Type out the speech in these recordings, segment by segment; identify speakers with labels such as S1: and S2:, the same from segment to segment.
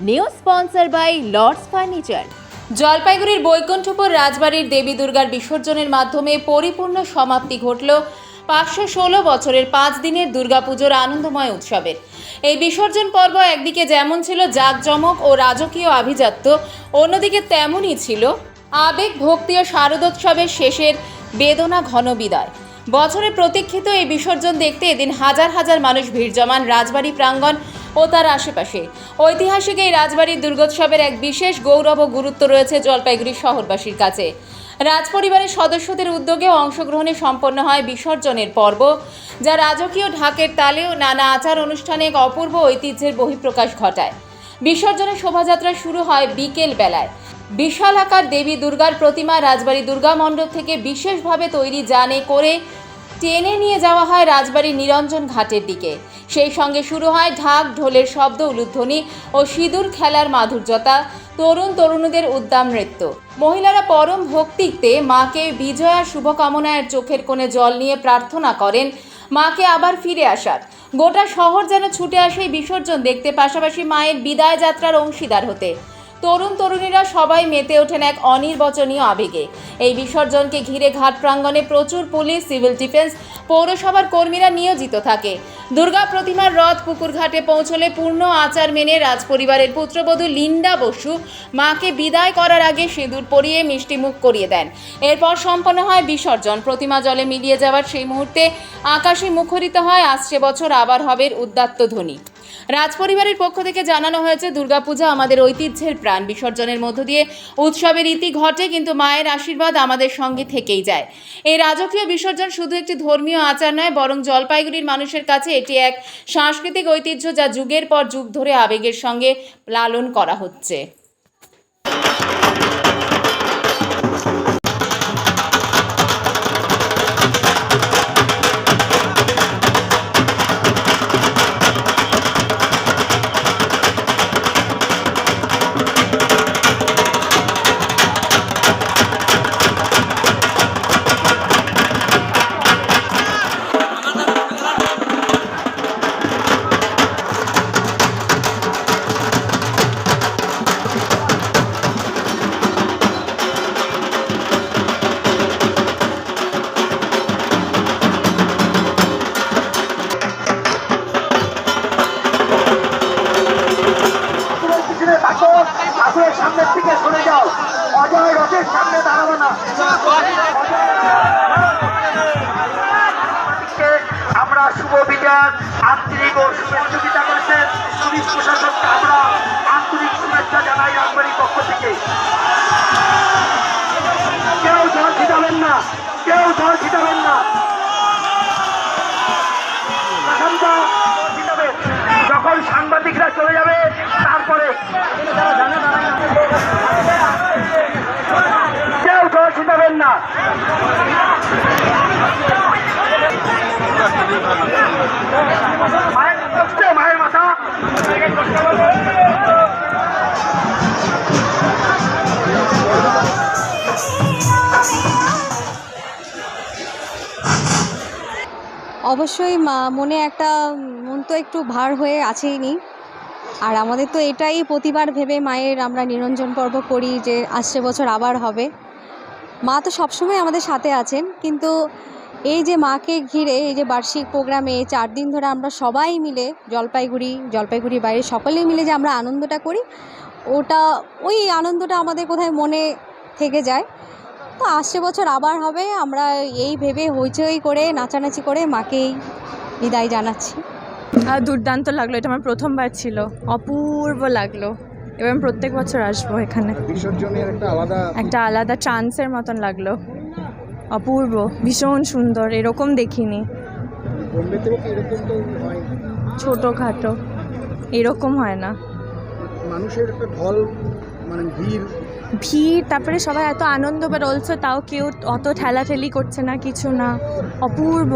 S1: New sponsor by Lords furniture জলপাইগুড়ির বৈকুণ্ঠপুর রাজবাড়ির দেবী দুর্গার বিসর্জনের মাধ্যমে পরিপূর্ণ সমাপ্তি ঘটল পাঁচশো ষোলো বছরের পাঁচ দিনের দুর্গাপুজোর আনন্দময় উৎসবের। এই বিসর্জন পর্ব একদিকে যেমন ছিল জাঁকজমক ও রাজকীয় আভিজাত্য, অন্যদিকে তেমনই ছিল আবেগ ভক্তি ও শারদোৎসবের শেষের বেদনা ঘন বিদায়। বছরের প্রতীক্ষিত এই বিসর্জন দেখতে এদিন হাজার হাজার মানুষ ভিড় জমান রাজবাড়ি প্রাঙ্গণ ও তার আশেপাশে। ঐতিহাসিক এই রাজবাড়ির দুর্গোৎসবের এক বিশেষ গৌরব ও গুরুত্ব রয়েছে জলপাইগুড়ি শহরবাসীর কাছে। রাজপরিবারের সদস্যদের উদ্যোগে অংশগ্রহণে সম্পন্ন হয় বিসর্জনের পর্ব, যা রাজকীয় ঢাকের তালেও নানা আচার অনুষ্ঠানে এক অপূর্ব ঐতিহ্যের বহিঃপ্রকাশ ঘটায়। বিসর্জনের শোভাযাত্রা শুরু হয় বিকেল বেলায়। বিশাল আকার দেবী দুর্গার প্রতিমা রাজবাড়ি দুর্গা মণ্ডপ থেকে বিশেষভাবে তৈরি জানে করে টেনে নিয়ে যাওয়া হয় রাজবাড়ির নিরঞ্জন ঘাটের দিকে। সেই সঙ্গে শুরু হয় ঢাক, ঢোলের শব্দ, উলুধ্বনি ও সিঁদুর খেলার মাধুর্যতা, তরুণ তরুণীদের উদ্দাম নৃত্য। মহিলারা পরম ভক্তিতে মাকে বিজয়ার শুভকামনায় চোখের কোণে জল নিয়ে প্রার্থনা করেন, মাকে আবার ফিরে আসার। গোটা শহর যেন ছুটে আসে বিসর্জন দেখতে, পাশাপাশি মায়ের বিদায় যাত্রার অংশীদার হতে। তরুণ তরুণীরা সবাই মেতে ওঠেন এক অনির্বচনীয় আবেগে। এই বিসর্জনকে ঘিরে ঘাট প্রাঙ্গণে প্রচুর পুলিশ, সিভিল ডিফেন্স, পৌরসভার কর্মীরা নিয়োজিত থাকে। দুর্গা প্রতিমার রথ পুকুর ঘাটে পৌঁছলে পূর্ণ আচার মেনে রাজপরিবারের পুত্রবধূ লিন্ডা বসু মাকে বিদায় করার আগে সিঁদুর পরিয়ে মিষ্টি মুখ করিয়ে দেন। এরপর সম্পন্ন হয় বিসর্জন। প্রতিমা জলে মিলিয়ে যাওয়ার সেই মুহূর্তে আকাশে মুখরিত হয়, আসছে বছর আবার হবের উদ্দাত্ত ধ্বনি। রাজপরিবারের পক্ষ থেকে জানানো হয়েছে, দুর্গাপূজা আমাদের ঐতিহ্যের প্রাণ। বিসর্জনের মধ্য দিয়ে উৎসবের ইতি ঘটে, কিন্তু মায়ের আশীর্বাদ আমাদের সঙ্গে থেকেই যায়। এই রাজকীয় বিসর্জন শুধু একটি ধর্মীয় আচার নয়, বরং জলপাইগুড়ির মানুষের কাছে এটি এক সাংস্কৃতিক ঐতিহ্য যা যুগের পর যুগ ধরে আবেগের সঙ্গে লালন করা হচ্ছে।
S2: শুভ বিজয় আন্তরিক ও সহযোগিতা করেছেন পুলিশ প্রশাসনকে আমরা আন্তরিক শুভেচ্ছা জানাই আন্তরিক পক্ষ থেকে।
S3: অবশ্যই মনে একটা, মন তো একটু ভার হয়ে আছেই নি আর আমাদের তো এটাই প্রতিবার ভেবে মায়ের আমরা নিরঞ্জন পর্ব করি যে আসছে বছর আবার হবে। মা তো সবসময় আমাদের সাথে আছেন, কিন্তু এই যে মাকে ঘিরে, এই যে বার্ষিক প্রোগ্রামে চার দিন ধরে আমরা সবাই মিলে জলপাইগুড়ি জলপাইগুড়ি বাইরে সকলে মিলে যে আমরা আনন্দটা করি, ওটা, ওই আনন্দটা আমাদের কোথায় মনে থেকে যায়। তো আসছে বছর আবার হবে আমরা এই ভেবে হইচই করে নাচানাচি করে মাকেই বিদায় জানাচ্ছি।
S4: আর দুর্দান্ত লাগল এটা আমার প্রথমবার ছিল অপূর্ব লাগল। এবার আমি প্রত্যেক বছর আসব এখানে।
S5: একটা আলাদা
S4: একটা চান্সের মতন লাগল। অপূর্ব ভীষণ সুন্দর এরকম দেখিনি।
S5: বোম্বেতেও কি এরকম তো হয়?
S4: ছোটোখাটো এরকম হয় না।
S5: মানুষের একটা ঢল মানে ভিড়?
S4: ভিড় তারপরে সবাই এত আনন্দ বাট অলসো তাও কেউ অত ঠেলাঠেলি করছে না কিছু না। অপূর্ব।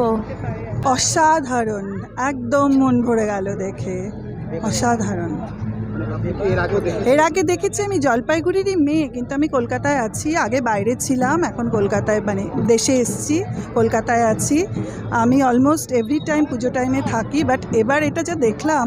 S6: অসাধারণ। একদম মন ভরে গেল দেখে। অসাধারণ। এর আগে দেখেছি আমি জলপাইগুড়িরই মেয়ে কিন্তু আমি কলকাতায় আছি। আগে বাইরে ছিলাম এখন কলকাতায় মানে দেশে এসেছি কলকাতায় আছি। আমি অলমোস্ট এভরি টাইম পুজো টাইমে থাকি বাট এবার এটা যা দেখলাম